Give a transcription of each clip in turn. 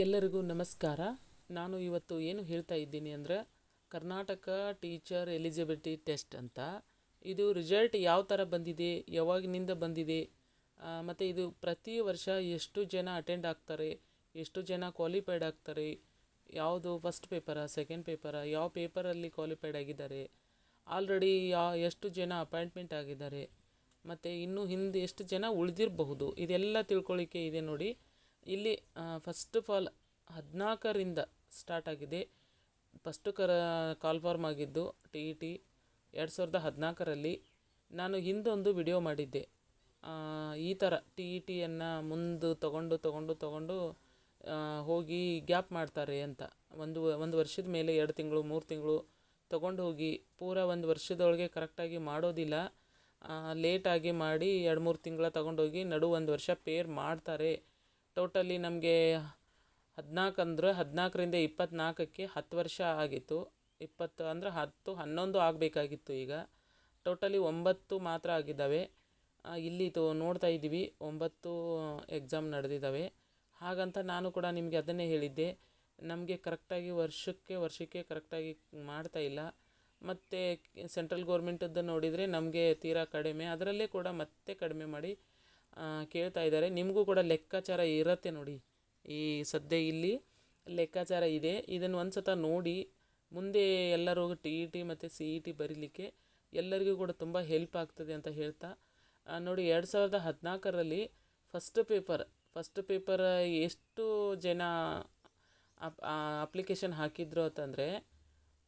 ಎಲ್ಲರಿಗೂ ನಮಸ್ಕಾರ. ನಾನು ಇವತ್ತು ಏನು ಹೇಳ್ತಾ ಇದ್ದೀನಿ ಅಂದರೆ ಕರ್ನಾಟಕ ಟೀಚರ್ ಎಲಿಜಿಬಿಲಿಟಿ ಟೆಸ್ಟ್ ಅಂತ. ಇದು ರಿಸಲ್ಟ್ ಯಾವ ಥರ ಬಂದಿದೆ, ಯಾವಾಗಿನಿಂದ ಬಂದಿದೆ ಮತ್ತು ಇದು ಪ್ರತಿ ವರ್ಷ ಎಷ್ಟು ಜನ ಅಟೆಂಡ್ ಆಗ್ತಾರೆ, ಎಷ್ಟು ಜನ ಕ್ವಾಲಿಫೈಡ್ ಆಗ್ತಾರೆ, ಯಾವುದು ಫಸ್ಟ್ ಪೇಪರಾ, ಸೆಕೆಂಡ್ ಪೇಪರಾ, ಯಾವ ಪೇಪರಲ್ಲಿ ಕ್ವಾಲಿಫೈಡ್ ಆಗಿದ್ದಾರೆ, ಆಲ್ರೆಡಿ ಯಾ, ಎಷ್ಟು ಜನ ಅಪಾಯಿಂಟ್ಮೆಂಟ್ ಆಗಿದ್ದಾರೆ, ಮತ್ತು ಇನ್ನು ಹಿಂದೆ ಎಷ್ಟು ಜನ ಉಳಿದಿರಬಹುದು, ಇದೆಲ್ಲ ತಿಳ್ಕೊಳ್ಳಿಕ್ಕೆ ಇದೆ ನೋಡಿ. ಇಲ್ಲಿ ಫಸ್ಟ್ ಆಫ್ ಆಲ್ ಹದಿನಾಲ್ಕರಿಂದ ಸ್ಟಾರ್ಟ್ ಆಗಿದೆ. ಫಸ್ಟು ಕರ ಕಾಲ್ಫಾರ್ಮ್ ಆಗಿದ್ದು ಟಿ ಇ ಟಿ ಎರಡು ಸಾವಿರದ ಹದಿನಾಲ್ಕರಲ್ಲಿ ನಾನು ಹಿಂದೊಂದು ವಿಡಿಯೋ ಮಾಡಿದ್ದೆ. ಈ ಥರ ಟಿ ಇ ಟಿಯನ್ನು ಮುಂದೆ ತಗೊಂಡು ತಗೊಂಡು ತಗೊಂಡು ಹೋಗಿ ಗ್ಯಾಪ್ ಮಾಡ್ತಾರೆ ಅಂತ. ಒಂದು ಒಂದು ವರ್ಷದ ಮೇಲೆ ಎರಡು ತಿಂಗಳು, ಮೂರು ತಿಂಗಳು ತೊಗೊಂಡು ಹೋಗಿ ಪೂರ ಒಂದು ವರ್ಷದೊಳಗೆ ಕರೆಕ್ಟಾಗಿ ಮಾಡೋದಿಲ್ಲ. ಲೇಟಾಗಿ ಮಾಡಿ ಎರಡು ಮೂರು ತಿಂಗಳ ತೊಗೊಂಡೋಗಿ ನಡು ಒಂದು ವರ್ಷ ಪೇರ್ ಮಾಡ್ತಾರೆ. ಟೋಟಲಿ ನಮಗೆ ಹದಿನಾಲ್ಕು ಅಂದ್ರೆ ಹದಿನಾಲ್ಕರಿಂದ ಇಪ್ಪತ್ತ್ನಾಲ್ಕಕ್ಕೆ ಹತ್ತು ವರ್ಷ ಆಗಿತ್ತು. ಇಪ್ಪತ್ತು ಅಂದರೆ ಹತ್ತು, ಹನ್ನೊಂದು ಆಗಬೇಕಾಗಿತ್ತು ಈಗ. ಟೋಟಲಿ ಒಂಬತ್ತು ಮಾತ್ರ ಆಗಿದ್ದಾವೆ. ಇಲ್ಲಿ ತೋ, ನೋಡ್ತಾ ಇದ್ದೀವಿ. ಒಂಬತ್ತು ಎಕ್ಸಾಮ್ ನಡೆದಿದ್ದಾವೆ. ಹಾಗಂತ ನಾನು ಕೂಡ ನಿಮಗೆ ಅದನ್ನೇ ಹೇಳಿದ್ದೆ. ನಮಗೆ ಕರೆಕ್ಟಾಗಿ ವರ್ಷಕ್ಕೆ ವರ್ಷಕ್ಕೆ ಕರೆಕ್ಟಾಗಿ ಮಾಡ್ತಾ ಇಲ್ಲ. ಮತ್ತು ಸೆಂಟ್ರಲ್ ಗೌರ್ಮೆಂಟದ್ದು ನೋಡಿದರೆ ನಮಗೆ ತೀರಾ ಕಡಿಮೆ. ಅದರಲ್ಲೇ ಕೂಡ ಮತ್ತೆ ಕಡಿಮೆ ಮಾಡಿ ಕೇಳ್ತಾ ಇದ್ದಾರೆ. ನಿಮಗೂ ಕೂಡ ಲೆಕ್ಕಾಚಾರ ಇರುತ್ತೆ ನೋಡಿ. ಈ ಸದ್ಯ ಇಲ್ಲಿ ಲೆಕ್ಕಾಚಾರ ಇದೆ. ಇದನ್ನು ಒಂದು ಸತ ನೋಡಿ, ಮುಂದೆ ಎಲ್ಲರೂ ಟಿ ಇ ಟಿ ಮತ್ತು ಸಿ ಇ ಟಿ ಬರೀಲಿಕ್ಕೆ ಎಲ್ಲರಿಗೂ ಕೂಡ ತುಂಬ ಹೆಲ್ಪ್ ಆಗ್ತದೆ ಅಂತ ಹೇಳ್ತಾ ನೋಡಿ ಎರಡು ಸಾವಿರದ ಹದಿನಾಲ್ಕರಲ್ಲಿ ಫಸ್ಟ್ ಪೇಪರ್ ಫಸ್ಟ್ ಪೇಪರ್ ಎಷ್ಟು ಜನ ಅಪ್ಲಿಕೇಶನ್ ಹಾಕಿದ್ರು ಅಂತಂದರೆ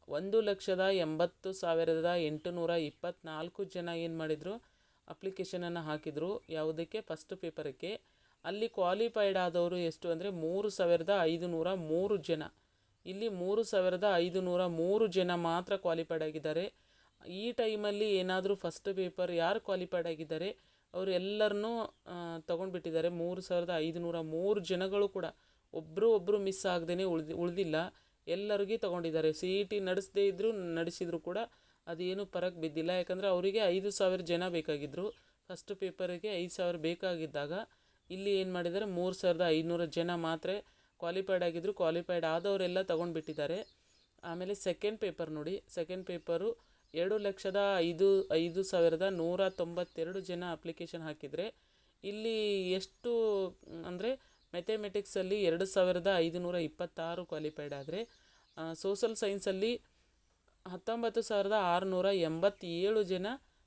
ಒಂದು ಲಕ್ಷದ ಎಂಬತ್ತು ಸಾವಿರದ ಎಂಟುನೂರ ಇಪ್ಪತ್ತ್ನಾಲ್ಕು ಜನ ಏನು ಮಾಡಿದರು? ಅಪ್ಲಿಕೇಶನನ್ನು ಹಾಕಿದರು. ಯಾವುದಕ್ಕೆ? ಫಸ್ಟ್ ಪೇಪರಕ್ಕೆ ಅಲ್ಲಿ ಕ್ವಾಲಿಫೈಡ್ ಆದವರು ಎಷ್ಟು ಅಂದರೆ ಮೂರು ಸಾವಿರದ ಐದು ನೂರ ಮೂರು ಜನ. ಇಲ್ಲಿ ಮೂರು ಸಾವಿರದ ಐದು ನೂರ ಮೂರು ಜನ ಮಾತ್ರ ಕ್ವಾಲಿಫೈಡ್ ಆಗಿದ್ದಾರೆ. ಈ ಟೈಮಲ್ಲಿ ಏನಾದರೂ ಫಸ್ಟ್ ಪೇಪರ್ ಯಾರು ಕ್ವಾಲಿಫೈಡ್ ಆಗಿದ್ದಾರೆ? ಅವರು ಎಲ್ಲರನ್ನೂ ತೊಗೊಂಡ್ಬಿಟ್ಟಿದ್ದಾರೆ. ಮೂರು ಸಾವಿರದ ಐದುನೂರ ಮೂರು ಜನಗಳು ಕೂಡ. ಒಬ್ಬರು ಒಬ್ಬರು ಮಿಸ್ ಆಗದೇ ಉಳ್ದು, ಉಳಿದಿಲ್ಲ. ಎಲ್ಲರಿಗೂ ತೊಗೊಂಡಿದ್ದಾರೆ. ಸಿ ಇ ಟಿ ನಡೆಸದೇ ಇದ್ದರೂ ನಡೆಸಿದರೂ ಕೂಡ ಅದೇನು ಪರಕ್ ಬಿದ್ದಿಲ್ಲ. ಯಾಕಂದರೆ ಅವರಿಗೆ ಐದು ಸಾವಿರ ಜನ ಬೇಕಾಗಿದ್ದರು ಫಸ್ಟ್ ಪೇಪರಿಗೆ ಐದು ಸಾವಿರ ಬೇಕಾಗಿದ್ದಾಗ ಇಲ್ಲಿ ಏನು ಮಾಡಿದ್ದಾರೆ? ಮೂರು ಸಾವಿರದ ಐನೂರು ಜನ ಮಾತ್ರ ಕ್ವಾಲಿಫೈಡ್ ಆಗಿದ್ದರು ಕ್ವಾಲಿಫೈಡ್ ಆದವರೆಲ್ಲ ತೊಗೊಂಡ್ಬಿಟ್ಟಿದ್ದಾರೆ. ಆಮೇಲೆ ಸೆಕೆಂಡ್ ಪೇಪರ್ ನೋಡಿ. ಸೆಕೆಂಡ್ ಪೇಪರು ಎರಡು ಲಕ್ಷದ ಐದು ಐದು ಸಾವಿರದ ನೂರ ತೊಂಬತ್ತೆರಡು ಜನ ಅಪ್ಲಿಕೇಶನ್ ಹಾಕಿದರೆ ಇಲ್ಲಿ ಎಷ್ಟು, ಅಂದರೆ ಮೆಥೆಮೆಟಿಕ್ಸಲ್ಲಿ ಎರಡು ಸಾವಿರದ ಐದುನೂರ ಇಪ್ಪತ್ತಾರು ಕ್ವಾಲಿಫೈಡ್ ಆದರೆ ಸೋಷಲ್ ಸೈನ್ಸಲ್ಲಿ ಹತ್ತೊಂಬತ್ತು ಸಾವಿರದ ಆರುನೂರ ಎಂಬತ್ತೇಳು ಜನ,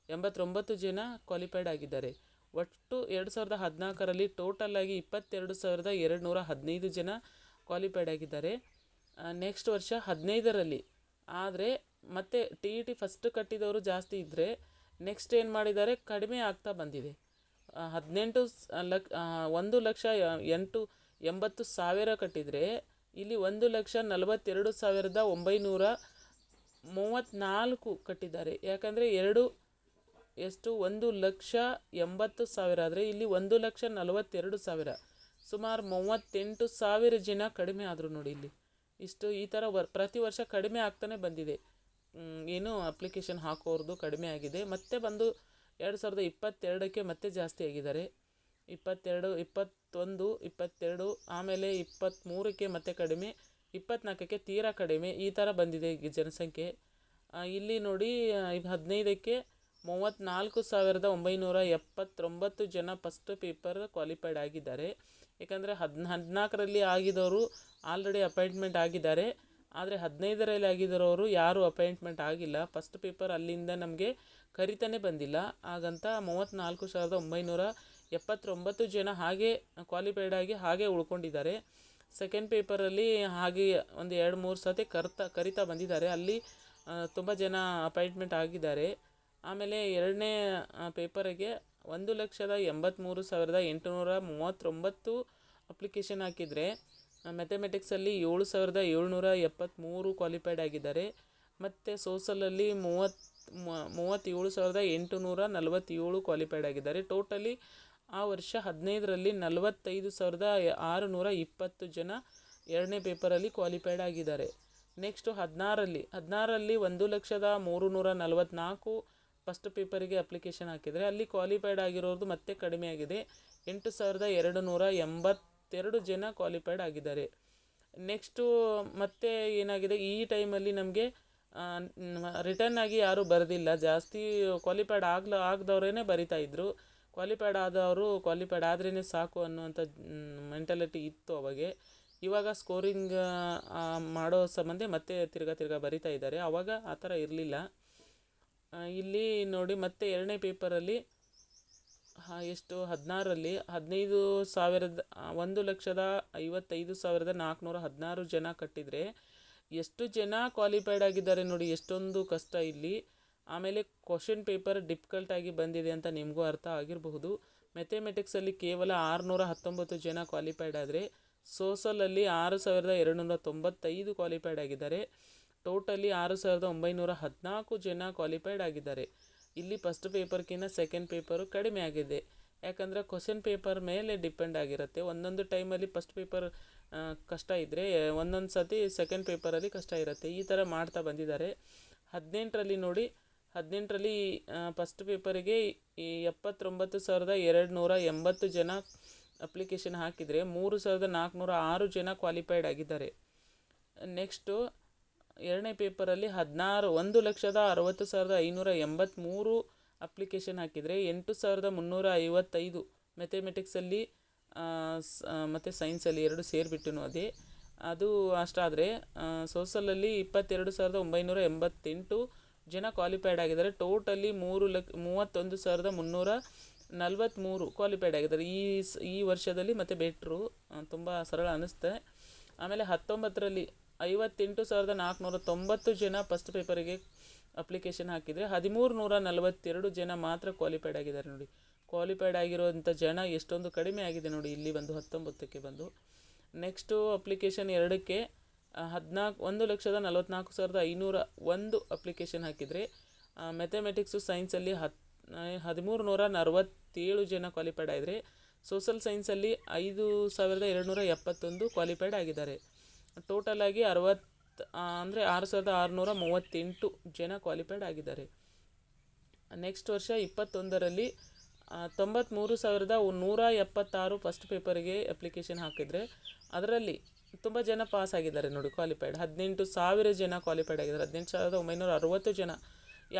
ಎಂಬತ್ತೊಂಬತ್ತು ಜನ ಕ್ವಾಲಿಫೈಡ್ ಆಗಿದ್ದಾರೆ. ಒಟ್ಟು ಎರಡು ಸಾವಿರದ ಹದಿನಾಲ್ಕರಲ್ಲಿ ಟೋಟಲ್ ಆಗಿ ಇಪ್ಪತ್ತೆರಡು ಸಾವಿರದ ಎರಡು ನೂರ ಹದಿನೈದು ಜನ ಕ್ವಾಲಿಫೈಡ್ ಆಗಿದ್ದಾರೆ. ನೆಕ್ಸ್ಟ್ ವರ್ಷ ಹದಿನೈದರಲ್ಲಿ. ಆದರೆ ಮತ್ತೆ ಟಿ ಇ ಟಿ ಫಸ್ಟ್ ಕಟ್ಟಿದವರು ಜಾಸ್ತಿ ಇದ್ದರೆ ನೆಕ್ಸ್ಟ್ ಏನು ಮಾಡಿದ್ದಾರೆ? ಕಡಿಮೆ ಆಗ್ತಾ ಬಂದಿದೆ. ಹದಿನೆಂಟು ಲಕ್ ಒಂದು ಲಕ್ಷ ಎಂಟು ಎಂಬತ್ತು ಸಾವಿರ ಕಟ್ಟಿದರೆ ಇಲ್ಲಿ ಒಂದು ಲಕ್ಷ ನಲವತ್ತೆರಡು ಸಾವಿರದ ಒಂಬೈನೂರ ಮೂವತ್ತ್ನಾಲ್ಕು ಕಟ್ಟಿದ್ದಾರೆ. ಯಾಕಂದರೆ ಎರಡು, ಎಷ್ಟು? ಒಂದು ಲಕ್ಷ ಎಂಬತ್ತು ಸಾವಿರ ಆದರೆ ಇಲ್ಲಿ ಒಂದು ಲಕ್ಷ ನಲವತ್ತೆರಡು ಸಾವಿರ. ಸುಮಾರು ಮೂವತ್ತೆಂಟು ಸಾವಿರ ಜನ ಕಡಿಮೆ ಆದರು ನೋಡಿ ಇಲ್ಲಿ. ಇಷ್ಟು ಈ ಥರ ವರ್, ಪ್ರತಿ ವರ್ಷ ಕಡಿಮೆ ಆಗ್ತಾನೆ ಬಂದಿದೆ. ಏನು ಅಪ್ಲಿಕೇಶನ್ ಹಾಕೋರ್ದು ಕಡಿಮೆ ಆಗಿದೆ. ಮತ್ತೆ ಬಂದು ಎರಡು ಸಾವಿರದ ಇಪ್ಪತ್ತೆರಡಕ್ಕೆ ಮತ್ತೆ ಜಾಸ್ತಿ ಆಗಿದ್ದಾರೆ. ಇಪ್ಪತ್ತೆರಡು, ಇಪ್ಪತ್ತೊಂದು, ಇಪ್ಪತ್ತೆರಡು, ಆಮೇಲೆ ಇಪ್ಪತ್ತ್ಮೂರಕ್ಕೆ ಮತ್ತೆ ಕಡಿಮೆ. ಇಪ್ಪತ್ತ್ನಾಲ್ಕಕ್ಕೆ ತೀರಾ ಕಡಿಮೆ ಈ ಥರ ಬಂದಿದೆ ಈಗ ಜನಸಂಖ್ಯೆ. ಇಲ್ಲಿ ನೋಡಿ ಹದಿನೈದಕ್ಕೆ ಮೂವತ್ತ್ನಾಲ್ಕು ಸಾವಿರದ ಒಂಬೈನೂರ ಎಪ್ಪತ್ತೊಂಬತ್ತು ಜನ ಫಸ್ಟ್ ಪೇಪರ್ ಕ್ವಾಲಿಫೈಡ್ ಆಗಿದ್ದಾರೆ. ಯಾಕಂದರೆ ಹದ್ ಹದಿನಾಲ್ಕರಲ್ಲಿ ಆಗಿದವರು ಆಲ್ರೆಡಿ ಅಪಾಯಿಂಟ್ಮೆಂಟ್ ಆಗಿದ್ದಾರೆ. ಆದರೆ ಹದಿನೈದರಲ್ಲಿ ಆಗಿದ್ದವರು ಯಾರೂ ಅಪಾಯಿಂಟ್ಮೆಂಟ್ ಆಗಿಲ್ಲ. ಫಸ್ಟ್ ಪೇಪರ್ ಅಲ್ಲಿಂದ ನಮಗೆ ಕರಿತಾನೆ ಬಂದಿಲ್ಲ. ಹಾಗಂತ ಮೂವತ್ತ್ನಾಲ್ಕು ಸಾವಿರದ ಒಂಬೈನೂರ ಎಪ್ಪತ್ತೊಂಬತ್ತು ಜನ ಹಾಗೆ ಕ್ವಾಲಿಫೈಡ್ ಆಗಿ ಹಾಗೆ ಉಳ್ಕೊಂಡಿದ್ದಾರೆ. ಸೆಕೆಂಡ್ ಪೇಪರಲ್ಲಿ ಹಾಗೆ ಒಂದು ಎರಡು ಮೂರು ಸತಿ ಕರ್ತಾ, ಕರಿತಾ ಬಂದಿದ್ದಾರೆ. ಅಲ್ಲಿ ತುಂಬ ಜನ ಅಪಾಯಿಂಟ್ಮೆಂಟ್ ಆಗಿದ್ದಾರೆ. ಆಮೇಲೆ ಎರಡನೇ ಪೇಪರಿಗೆ ಒಂದು ಲಕ್ಷದ ಎಂಬತ್ತ್ಮೂರು ಸಾವಿರದ ಎಂಟುನೂರ ಮೂವತ್ತೊಂಬತ್ತು ಅಪ್ಲಿಕೇಶನ್ ಹಾಕಿದರೆ ಮೆಥಮೆಟಿಕ್ಸಲ್ಲಿ ಏಳು ಸಾವಿರದ ಏಳ್ನೂರ ಎಪ್ಪತ್ತ್ಮೂರು ಕ್ವಾಲಿಫೈಡ್ ಆಗಿದ್ದಾರೆ. ಮತ್ತು ಸೋಸಲಲ್ಲಿ ಮೂವತ್ತು ಮೂವತ್ತೇಳು ಸಾವಿರದ ಎಂಟುನೂರ ನಲವತ್ತೇಳು ಕ್ವಾಲಿಫೈಡ್ ಆಗಿದ್ದಾರೆ. ಟೋಟಲಿ ಆ ವರ್ಷ ಹದಿನೈದರಲ್ಲಿ ನಲವತ್ತೈದು ಸಾವಿರದ ಆರುನೂರ ಇಪ್ಪತ್ತು ಜನ ಎರಡನೇ ಪೇಪರಲ್ಲಿ ಕ್ವಾಲಿಫೈಡ್ ಆಗಿದ್ದಾರೆ. ನೆಕ್ಸ್ಟು ಹದಿನಾರಲ್ಲಿ ಹದಿನಾರರಲ್ಲಿ ಒಂದು ಲಕ್ಷದ ಮೂರು ನೂರ ನಲವತ್ತ್ನಾಲ್ಕು ಫಸ್ಟ್ ಪೇಪರಿಗೆ ಅಪ್ಲಿಕೇಶನ್ ಹಾಕಿದರೆ ಅಲ್ಲಿ ಕ್ವಾಲಿಫೈಡ್ ಆಗಿರೋದು ಮತ್ತೆ ಕಡಿಮೆ ಆಗಿದೆ. ಎಂಟು ಸಾವಿರದ ಎರಡು ನೂರ ಎಂಬತ್ತೆರಡು ಜನ ಕ್ವಾಲಿಫೈಡ್ ಆಗಿದ್ದಾರೆ. ನೆಕ್ಸ್ಟು ಮತ್ತೆ ಏನಾಗಿದೆ? ಈ ಟೈಮಲ್ಲಿ ನಮಗೆ ರಿಟರ್ನ್ ಆಗಿ ಯಾರೂ ಬರೆದಿಲ್ಲ. ಜಾಸ್ತಿ ಕ್ವಾಲಿಫೈಡ್ ಆಗ್ಲ ಆಗದವ್ರೇ ಬರಿತಾ ಇದ್ದರು ಕ್ವಾಲಿಫೈಡ್ ಆದವರು ಕ್ವಾಲಿಫೈಡ್ ಆದ್ರೇ ಸಾಕು ಅನ್ನುವಂಥ ಮೆಂಟಾಲಿಟಿ ಇತ್ತು ಅವಾಗೆ. ಇವಾಗ ಸ್ಕೋರಿಂಗ್ ಮಾಡೋ ಸಂಬಂಧ ಮತ್ತೆ ತಿರ್ಗಾ ತಿರ್ಗಾ ಬರಿತಾ ಇದ್ದಾರೆ. ಅವಾಗ ಆ ಥರ ಇರಲಿಲ್ಲ. ಇಲ್ಲಿ ನೋಡಿ ಮತ್ತೆ ಎರಡನೇ ಪೇಪರಲ್ಲಿ ಎಷ್ಟು, ಹದಿನಾರರಲ್ಲಿ ಹದಿನೈದು ಸಾವಿರದ, ಒಂದು ಲಕ್ಷದ ಐವತ್ತೈದು ಸಾವಿರದ ನಾಲ್ಕುನೂರ ಹದಿನಾರು ಜನ ಕಟ್ಟಿದರೆ ಎಷ್ಟು ಜನ ಕ್ವಾಲಿಫೈಡ್ ಆಗಿದ್ದಾರೆ ನೋಡಿ, ಎಷ್ಟೊಂದು ಕಷ್ಟ ಇಲ್ಲಿ. ಆಮೇಲೆ ಕ್ವಶನ್ ಪೇಪರ್ ಡಿಫಿಕಲ್ಟಾಗಿ ಬಂದಿದೆ ಅಂತ ನಿಮಗೂ ಅರ್ಥ ಆಗಿರಬಹುದು. ಮೆಥೆಮೆಟಿಕ್ಸಲ್ಲಿ ಕೇವಲ ಆರುನೂರ ಹತ್ತೊಂಬತ್ತು ಜನ ಕ್ವಾಲಿಫೈಡ್ ಆದರೆ ಸೋಸಲಲ್ಲಿ ಆರು ಸಾವಿರದ ಎರಡುನೂರ ತೊಂಬತ್ತೈದು ಕ್ವಾಲಿಫೈಡ್ ಆಗಿದ್ದಾರೆ. ಟೋಟಲಿ ಆರು ಸಾವಿರದ ಒಂಬೈನೂರ ಹದಿನಾಲ್ಕು ಜನ ಕ್ವಾಲಿಫೈಡ್ ಆಗಿದ್ದಾರೆ. ಇಲ್ಲಿ ಫಸ್ಟ್ ಪೇಪರ್ಕಿಂತ ಸೆಕೆಂಡ್ ಪೇಪರು ಕಡಿಮೆ ಆಗಿದೆ. ಯಾಕಂದರೆ ಕ್ವಶನ್ ಪೇಪರ್ ಮೇಲೆ ಡಿಪೆಂಡ್ ಆಗಿರುತ್ತೆ. ಒಂದೊಂದು ಟೈಮಲ್ಲಿ ಫಸ್ಟ್ ಪೇಪರ್ ಕಷ್ಟ ಇದ್ದರೆ ಒಂದೊಂದು ಸತಿ ಸೆಕೆಂಡ್ ಪೇಪರಲ್ಲಿ ಕಷ್ಟ ಇರುತ್ತೆ. ಈ ಥರ ಮಾಡ್ತಾ ಬಂದಿದ್ದಾರೆ. ಹದಿನೆಂಟರಲ್ಲಿ ನೋಡಿ ಹದಿನೆಂಟರಲ್ಲಿ ಫಸ್ಟ್ ಪೇಪರಿಗೆ ಎಪ್ಪತ್ತೊಂಬತ್ತು ಸಾವಿರದ ಎರಡು ನೂರ ಎಂಬತ್ತು ಜನ ಅಪ್ಲಿಕೇಶನ್ ಹಾಕಿದರೆ ಮೂರು ಸಾವಿರದ ನಾಲ್ಕುನೂರ ಆರು ಜನ ಕ್ವಾಲಿಫೈಡ್ ಆಗಿದ್ದಾರೆ. ನೆಕ್ಸ್ಟು ಎರಡನೇ ಪೇಪರಲ್ಲಿ ಹದಿನಾರು, ಒಂದು ಲಕ್ಷದ ಅರವತ್ತು ಸಾವಿರದ ಐನೂರ ಎಂಬತ್ತ್ಮೂರು ಅಪ್ಲಿಕೇಶನ್ ಹಾಕಿದರೆ ಎಂಟು ಸಾವಿರದ ಮುನ್ನೂರ ಐವತ್ತೈದು ಮೆಥಮೆಟಿಕ್ಸಲ್ಲಿ ಮತ್ತು ಸೈನ್ಸಲ್ಲಿ ಎರಡು ಸೇರಿಬಿಟ್ಟು ಅದೇ. ಅದು ಅಷ್ಟಾದರೆ ಸೋಷಲಲ್ಲಿ ಇಪ್ಪತ್ತೆರಡು ಸಾವಿರದ ಒಂಬೈನೂರ ಎಂಬತ್ತೆಂಟು ಜನ ಕ್ವಾಲಿಫೈಡ್ ಆಗಿದ್ದಾರೆ. ಟೋಟಲಿ ಮೂರು ಲಕ್, ಮೂವತ್ತೊಂದು ಸಾವಿರದ ಮುನ್ನೂರ ನಲ್ವತ್ತ್ಮೂರು ಕ್ವಾಲಿಫೈಡ್ ಆಗಿದ್ದಾರೆ. ಈ ಸ್, ಈ ವರ್ಷದಲ್ಲಿ ಮತ್ತು ಬೆಟ್ರು ತುಂಬ ಸರಳ ಅನ್ನಿಸ್ತೆ ಆಮೇಲೆ ಹತ್ತೊಂಬತ್ತರಲ್ಲಿ ಐವತ್ತೆಂಟು ಸಾವಿರದ ನಾಲ್ಕುನೂರ ತೊಂಬತ್ತು ಜನ ಫಸ್ಟ್ ಪೇಪರಿಗೆ ಅಪ್ಲಿಕೇಶನ್ ಹಾಕಿದರೆ ಹದಿಮೂರು ನೂರ ನಲವತ್ತೆರಡು ಜನ ಮಾತ್ರ ಕ್ವಾಲಿಫೈಡ್ ಆಗಿದ್ದಾರೆ ನೋಡಿ. ಕ್ವಾಲಿಫೈಡ್ ಆಗಿರುವಂಥ ಜನ ಎಷ್ಟೊಂದು ಕಡಿಮೆ ಆಗಿದೆ ನೋಡಿ, ಇಲ್ಲಿ ಬಂದು ಹತ್ತೊಂಬತ್ತಕ್ಕೆ ಬಂದು. ನೆಕ್ಸ್ಟು ಅಪ್ಲಿಕೇಶನ್ ಎರಡಕ್ಕೆ ಹದಿನಾಲ್ಕು, ಒಂದು ಲಕ್ಷದ ನಲವತ್ತ್ನಾಲ್ಕು ಸಾವಿರದ ಐನೂರ ಒಂದು ಅಪ್ಲಿಕೇಶನ್ ಹಾಕಿದರೆ ಮೆಥಮೆಟಿಕ್ಸು ಸೈನ್ಸಲ್ಲಿ ಹತ್ತು ಹದಿಮೂರು ನೂರ ನಲವತ್ತೇಳು ಜನ ಕ್ವಾಲಿಫೈಡ್ ಆಗಿದ್ರೆ ಸೋಷಲ್ ಸೈನ್ಸಲ್ಲಿ ಐದು ಸಾವಿರದ ಎರಡುನೂರ ಎಪ್ಪತ್ತೊಂದು ಕ್ವಾಲಿಫೈಡ್ ಆಗಿದ್ದಾರೆ. ಟೋಟಲಾಗಿ ಅರವತ್ತು ಅಂದರೆ ಆರು ಸಾವಿರದ ಆರುನೂರ ಮೂವತ್ತೆಂಟು ಜನ ಕ್ವಾಲಿಫೈಡ್ ಆಗಿದ್ದಾರೆ. ನೆಕ್ಸ್ಟ್ ವರ್ಷ ಇಪ್ಪತ್ತೊಂದರಲ್ಲಿ ತೊಂಬತ್ತ್ಮೂರು ಸಾವಿರದ ನೂರ ಎಪ್ಪತ್ತಾರು ಫಸ್ಟ್ ಪೇಪರಿಗೆ ಅಪ್ಲಿಕೇಶನ್ ಹಾಕಿದರೆ, ಅದರಲ್ಲಿ ತುಂಬ ಜನ ಪಾಸ್ ಆಗಿದ್ದಾರೆ ನೋಡಿ ಕ್ವಾಲಿಫೈಡ್ ಹದಿನೆಂಟು ಸಾವಿರ ಜನ ಕ್ವಾಲಿಫೈಡ್ ಆಗಿದ್ದಾರೆ. ಹದಿನೆಂಟು ಸಾವಿರದ ಒಂಬೈನೂರ ಅರವತ್ತು ಜನ.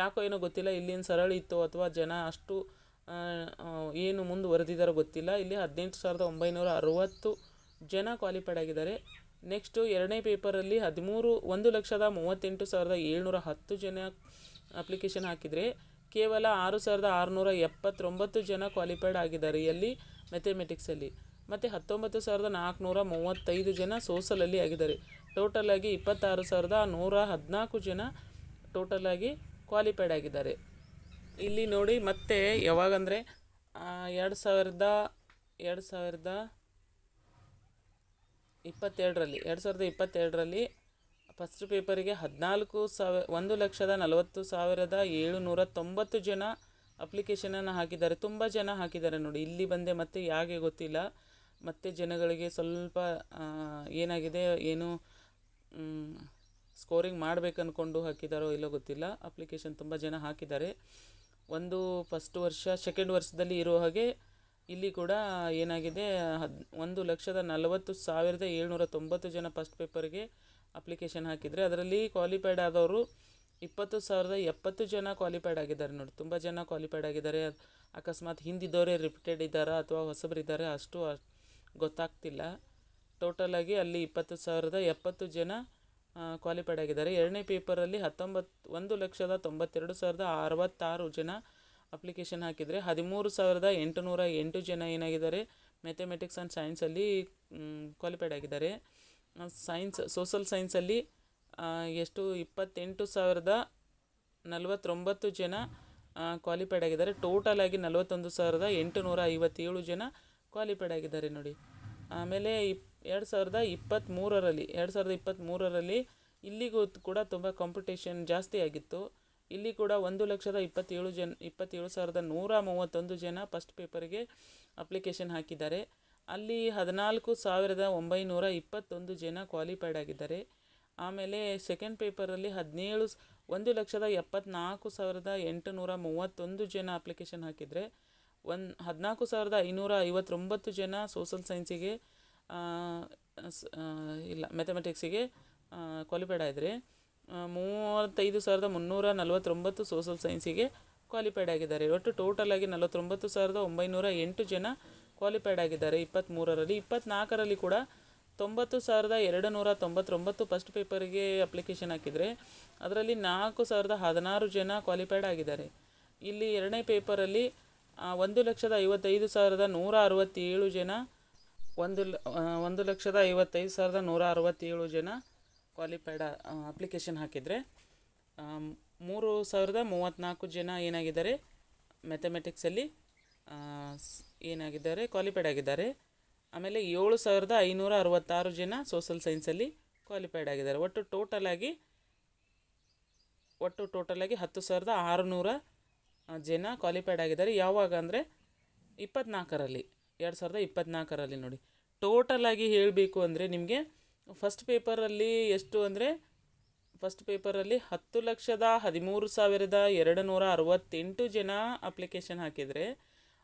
ಯಾಕೋ ಏನೋ ಗೊತ್ತಿಲ್ಲ ಇಲ್ಲಿನ ಸರಳ ಇತ್ತು ಅಥವಾ ಜನ ಅಷ್ಟು ಏನು ಮುಂದುವರೆದಿದ್ದಾರೋ ಗೊತ್ತಿಲ್ಲ. ಇಲ್ಲಿ ಹದಿನೆಂಟು ಸಾವಿರದ ಒಂಬೈನೂರ ಅರವತ್ತು ಜನ ಕ್ವಾಲಿಫೈಡ್ ಆಗಿದ್ದಾರೆ. ನೆಕ್ಸ್ಟು ಎರಡನೇ ಪೇಪರಲ್ಲಿ ಹದಿಮೂರು, ಒಂದು ಲಕ್ಷದ ಮೂವತ್ತೆಂಟು ಸಾವಿರದ ಏಳ್ನೂರ ಹತ್ತು ಜನ ಅಪ್ಲಿಕೇಶನ್ ಹಾಕಿದರೆ ಕೇವಲ ಆರು ಸಾವಿರದ ಆರುನೂರ ಎಪ್ಪತ್ತೊಂಬತ್ತು ಜನ ಕ್ವಾಲಿಫೈಡ್ ಆಗಿದ್ದಾರೆ ಎಲ್ಲಿ ಮೆಥಮೆಟಿಕ್ಸಲ್ಲಿ ಮತ್ತು ಹತ್ತೊಂಬತ್ತು ಸಾವಿರದ ನಾಲ್ಕುನೂರ ಮೂವತ್ತೈದು ಜನ ಸೋಸಲಲ್ಲಿ ಆಗಿದ್ದಾರೆ. ಟೋಟಲ್ ಆಗಿ ಇಪ್ಪತ್ತಾರು ಸಾವಿರದ ನೂರ ಹದಿನಾಲ್ಕು ಜನ ಟೋಟಲ್ ಆಗಿ ಕ್ವಾಲಿಫೈಡ್ ಆಗಿದ್ದಾರೆ. ಇಲ್ಲಿ ನೋಡಿ ಮತ್ತೆ ಯಾವಾಗಂದರೆ ಎರಡು ಸಾವಿರದ ಎರಡು ಸಾವಿರದ ಇಪ್ಪತ್ತೆರಡರಲ್ಲಿ, ಎರಡು ಸಾವಿರದ ಇಪ್ಪತ್ತೆರಡರಲ್ಲಿ ಫಸ್ಟ್ ಪೇಪರಿಗೆ ಹದಿನಾಲ್ಕು ಸಾವಿರ, ಒಂದು ಲಕ್ಷದ ನಲವತ್ತು ಸಾವಿರದ ಏಳುನೂರ ತೊಂಬತ್ತು ಜನ ಅಪ್ಲಿಕೇಶನನ್ನು ಹಾಕಿದ್ದಾರೆ. ತುಂಬ ಜನ ಹಾಕಿದ್ದಾರೆ ನೋಡಿ. ಇಲ್ಲಿ ಬಂದೆ ಮತ್ತೆ ಯಾಕೆ ಗೊತ್ತಿಲ್ಲ. ಮತ್ತೆ ಜನಗಳಿಗೆ ಸ್ವಲ್ಪ ಏನಾಗಿದೆ, ಏನು ಸ್ಕೋರಿಂಗ್ ಮಾಡ್ಬೇಕು ಅಂದ್ಕೊಂಡು ಹಾಕಿದಾರೋ ಇಲ್ಲೋ ಗೊತ್ತಿಲ್ಲ. ಅಪ್ಲಿಕೇಶನ್ ತುಂಬ ಜನ ಹಾಕಿದ್ದಾರೆ. ಒಂದು ಫಸ್ಟ್ ವರ್ಷ ಸೆಕೆಂಡ್ ವರ್ಷದಲ್ಲಿ ಇರೋ ಹಾಗೆ ಇಲ್ಲಿ ಕೂಡ ಏನಾಗಿದೆ, ಹದ್, ಒಂದು ಲಕ್ಷದ ನಲವತ್ತು ಸಾವಿರದ ಏಳ್ನೂರ ತೊಂಬತ್ತು ಜನ ಫಸ್ಟ್ ಪೇಪರ್ಗೆ ಅಪ್ಲಿಕೇಶನ್ ಹಾಕಿದರೆ ಅದರಲ್ಲಿ ಕ್ವಾಲಿಫೈಡ್ ಆದವರು ಇಪ್ಪತ್ತು ಸಾವಿರದ ಎಪ್ಪತ್ತು ಜನ ಕ್ವಾಲಿಫೈಡ್ ಆಗಿದ್ದಾರೆ ನೋಡಿ. ತುಂಬ ಜನ ಕ್ವಾಲಿಫೈಡ್ ಆಗಿದ್ದಾರೆ. ಅಕಸ್ಮಾತ್ ಹಿಂದಿದ್ದವರೇ ರಿಪೀಟೆಡ್ ಇದ್ದಾರಾ ಅಥವಾ ಹೊಸಬರಿದ್ದಾರೆ? ಅಷ್ಟು ಗೊತ್ತಾಗ್ತಿಲ್ಲ. ಟೋಟಲಾಗಿ ಅಲ್ಲಿ ಇಪ್ಪತ್ತು ಸಾವಿರದ ಎಪ್ಪತ್ತು ಜನ ಕ್ವಾಲಿಫೈಡ್ ಆಗಿದ್ದಾರೆ. ಎರಡನೇ ಪೇಪರಲ್ಲಿ ಹತ್ತೊಂಬತ್ತು ಒಂದು ಲಕ್ಷದ ತೊಂಬತ್ತೆರಡು ಸಾವಿರದ ಅರವತ್ತಾರು ಜನ ಅಪ್ಲಿಕೇಶನ್ ಹಾಕಿದರೆ, ಹದಿಮೂರು ಸಾವಿರದ ಎಂಟುನೂರ ಎಂಟು ಜನ ಏನಾಗಿದ್ದಾರೆ? ಮ್ಯಾಥಮೆಟಿಕ್ಸ್ ಆ್ಯಂಡ್ ಸೈನ್ಸಲ್ಲಿ ಕ್ವಾಲಿಫೈಡ್ ಆಗಿದ್ದಾರೆ. ಸೈನ್ಸ್ ಸೋಷಲ್ ಸೈನ್ಸಲ್ಲಿ ಎಷ್ಟು? ಇಪ್ಪತ್ತೆಂಟು ಸಾವಿರದ ನಲವತ್ತೊಂಬತ್ತು ಜನ ಕ್ವಾಲಿಫೈಡ್ ಆಗಿದ್ದಾರೆ. ಟೋಟಲ್ ಆಗಿ ನಲವತ್ತೊಂದು ಸಾವಿರದ ಎಂಟುನೂರ ಐವತ್ತೇಳು ಜನ ಕ್ವಾಲಿಫೈಡ್ ಆಗಿದ್ದಾರೆ ನೋಡಿ. ಆಮೇಲೆ ಇಪ್, ಎರಡು ಸಾವಿರದ ಇಪ್ಪತ್ತ್ಮೂರರಲ್ಲಿ ಎರಡು ಸಾವಿರದ ಇಪ್ಪತ್ತ್ಮೂರರಲ್ಲಿ ಇಲ್ಲಿಗೂ ಕೂಡ ತುಂಬ ಕಾಂಪಿಟೇಷನ್ ಜಾಸ್ತಿ ಆಗಿತ್ತು. ಇಲ್ಲಿ ಕೂಡ ಒಂದು ಲಕ್ಷದ ಇಪ್ಪತ್ತೇಳು ಜನ, ಇಪ್ಪತ್ತೇಳು ಸಾವಿರದ ನೂರ ಮೂವತ್ತೊಂದು ಜನ ಫಸ್ಟ್ ಪೇಪರ್ಗೆ ಅಪ್ಲಿಕೇಶನ್ ಹಾಕಿದ್ದಾರೆ. ಅಲ್ಲಿ ಹದಿನಾಲ್ಕು ಸಾವಿರದ ಒಂಬೈನೂರ ಇಪ್ಪತ್ತೊಂದು ಜನ ಕ್ವಾಲಿಫೈಡ್ ಆಗಿದ್ದಾರೆ. ಆಮೇಲೆ ಸೆಕೆಂಡ್ ಪೇಪರಲ್ಲಿ ಹದಿನೇಳು ಒಂದು ಲಕ್ಷದ ಎಪ್ಪತ್ತ್ನಾಲ್ಕು ಸಾವಿರದ ಎಂಟುನೂರ ಮೂವತ್ತೊಂದು ಜನ ಅಪ್ಲಿಕೇಶನ್ ಹಾಕಿದರೆ ಒಂದು ಹದಿನಾಲ್ಕು ಸಾವಿರದ ಐನೂರ ಐವತ್ತೊಂಬತ್ತು ಜನ ಸೋಷಲ್ ಸೈನ್ಸಿಗೆ ಇಲ್ಲ ಮ್ಯಾಥಮೆಟಿಕ್ಸಿಗೆ ಕ್ವಾಲಿಫೈಡ್ ಆಗಿದ್ರೆ ಮೂವತ್ತೈದು ಸಾವಿರದ ಮುನ್ನೂರ ನಲವತ್ತೊಂಬತ್ತು ಸೋಷಲ್ ಸೈನ್ಸಿಗೆ ಕ್ವಾಲಿಫೈಡ್ ಆಗಿದ್ದಾರೆ. ಒಟ್ಟು ಟೋಟಲ್ ಆಗಿ ನಲವತ್ತೊಂಬತ್ತು ಸಾವಿರದ ಒಂಬೈನೂರ ಎಂಟು ಜನ ಕ್ವಾಲಿಫೈಡ್ ಆಗಿದ್ದಾರೆ ಇಪ್ಪತ್ತ್ಮೂರರಲ್ಲಿ ಇಪ್ಪತ್ತ್ನಾಲ್ಕರಲ್ಲಿ ಕೂಡ ತೊಂಬತ್ತು ಸಾವಿರದ ಎರಡು ನೂರ ತೊಂಬತ್ತೊಂಬತ್ತು ಫಸ್ಟ್ ಪೇಪರ್ಗೆ ಅಪ್ಲಿಕೇಶನ್ ಹಾಕಿದರೆ, ಅದರಲ್ಲಿ ನಾಲ್ಕು ಸಾವಿರದ ಹದಿನಾರು ಜನ ಕ್ವಾಲಿಫೈಡ್ ಆಗಿದ್ದಾರೆ. ಇಲ್ಲಿ ಎರಡನೇ ಪೇಪರಲ್ಲಿ ಒಂದು ಲಕ್ಷದ ಐವತ್ತೈದು ಸಾವಿರದ ನೂರ ಅರವತ್ತೇಳು ಜನ, ಒಂದು ಲ ಒಂದು ಲಕ್ಷದ ಐವತ್ತೈದು ಸಾವಿರದ ನೂರ ಅರವತ್ತೇಳು ಜನ ಕ್ವಾಲಿಫೈಡ್ ಅಪ್ಲಿಕೇಶನ್ ಹಾಕಿದರೆ ಮೂರು ಸಾವಿರದ ಮೂವತ್ತ್ನಾಲ್ಕು ಜನ ಏನಾಗಿದ್ದಾರೆ ಮ್ಯಾಥಮೆಟಿಕ್ಸಲ್ಲಿ ಏನಾಗಿದ್ದಾರೆ ಕ್ವಾಲಿಫೈಡ್ ಆಗಿದ್ದಾರೆ. ಆಮೇಲೆ ಏಳು ಸಾವಿರದ ಐನೂರ ಅರವತ್ತಾರು ಜನ ಸೋಷಲ್ ಸೈನ್ಸಲ್ಲಿ ಕ್ವಾಲಿಫೈಡ್ ಆಗಿದ್ದಾರೆ. ಒಟ್ಟು ಟೋಟಲಾಗಿ ಒಟ್ಟು ಟೋಟಲಾಗಿ ಹತ್ತು ಸಾವಿರದ ಆರುನೂರ ಜನ ಕ್ವಾಲಿಫೈಡ್ ಆಗಿದ್ದಾರೆ. ಯಾವಾಗ ಅಂದರೆ ಇಪ್ಪತ್ನಾಲ್ಕರಲ್ಲಿ, ಎರಡು ಸಾವಿರದ ಇಪ್ಪತ್ನಾಲ್ಕರಲ್ಲಿ ನೋಡಿ. ಟೋಟಲಾಗಿ ಹೇಳಬೇಕು ಅಂದರೆ ನಿಮಗೆ ಫಸ್ಟ್ ಪೇಪರಲ್ಲಿ ಎಷ್ಟು ಅಂದರೆ ಫಸ್ಟ್ ಪೇಪರಲ್ಲಿ ಹತ್ತು ಲಕ್ಷದ ಹದಿಮೂರು ಸಾವಿರದ ಎರಡು ನೂರ ಅರವತ್ತೆಂಟು ಜನ ಅಪ್ಲಿಕೇಶನ್ ಹಾಕಿದರೆ,